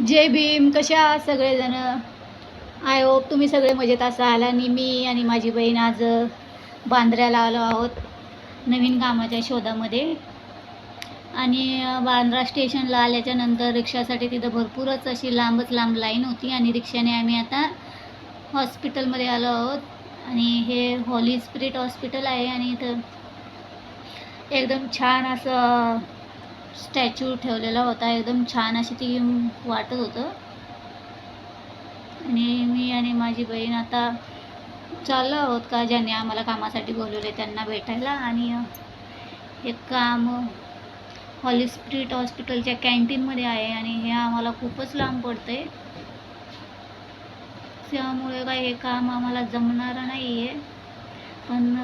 जय भीम कशा सगळेजण? I hope तुम्ही सगळे मजेत असाल आणि मी आणि माझी बहीण आज बांद्र्याला आलो आहोत नवीन कामाच्या शोधामध्ये. आणि बांद्रा स्टेशनला आल्याच्यानंतर रिक्षासाठी तिथं भरपूरच अशी लांबच लांब लाईन होती आणि रिक्षाने आम्ही आता हॉस्पिटलमध्ये आलो आहोत. आणि हे हॉली स्पिरिट हॉस्पिटल आहे आणि इथं एकदम छान असं स्टॅच्यू ठेवलेला होता. एकदम छान अशी ती वाटत होतं. आणि मी आणि माझी बहीण आता चाललो आहोत का? ज्यांनी आम्हाला कामासाठी बोलवले त्यांना भेटायला. आणि हे काम हॉली स्प्रिट हॉस्पिटलच्या कॅन्टीनमध्ये आहे आणि हे आम्हाला खूपच लांब पडतं आहे त्यामुळे काय हे काम आम्हाला जमणारं नाही आहे पण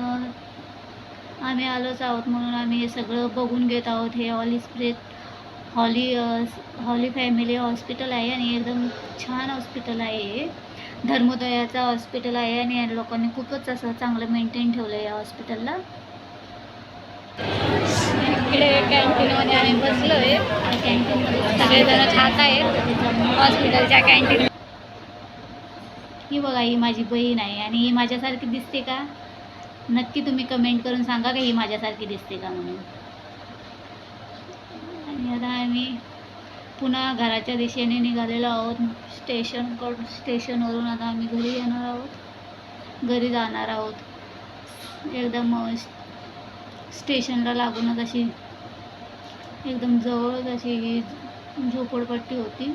आम्ही आलोच आहोत म्हणून आम्ही हे सगळं बघून घेत आहोत. हे holy spirit holy holy family hospital आहे आणि एकदम छान हॉस्पिटल आहे हे. धर्मोदयाचं हॉस्पिटल आहे आणि या लोकांनी खूपच असं चांगलं मेंटेन ठेवलं आहे या हॉस्पिटलला. इकडे कॅन्टीनमध्ये आम्ही बसलो आहे. कॅन्टीनमध्ये सगळेजण खात आहेत. हॉस्पिटलच्या कॅन्टीन ही बघा ही माझी बहीण आहे आणि ही माझ्यासारखी दिसते का? नक्की तुम्ही कमेंट करून सांगा का ही माझ्यासारखी दिसते का म्हणून. आणि आता आम्ही पुन्हा घराच्या दिशेने निघालेलो आहोत. स्टेशनकडून स्टेशनवरून आता आम्ही घरी येणार आहोत. घरी जाणार आहोत. एकदम स्टेशनला लागूनच अशी एकदम जवळच अशी ही झोपडपट्टी होती.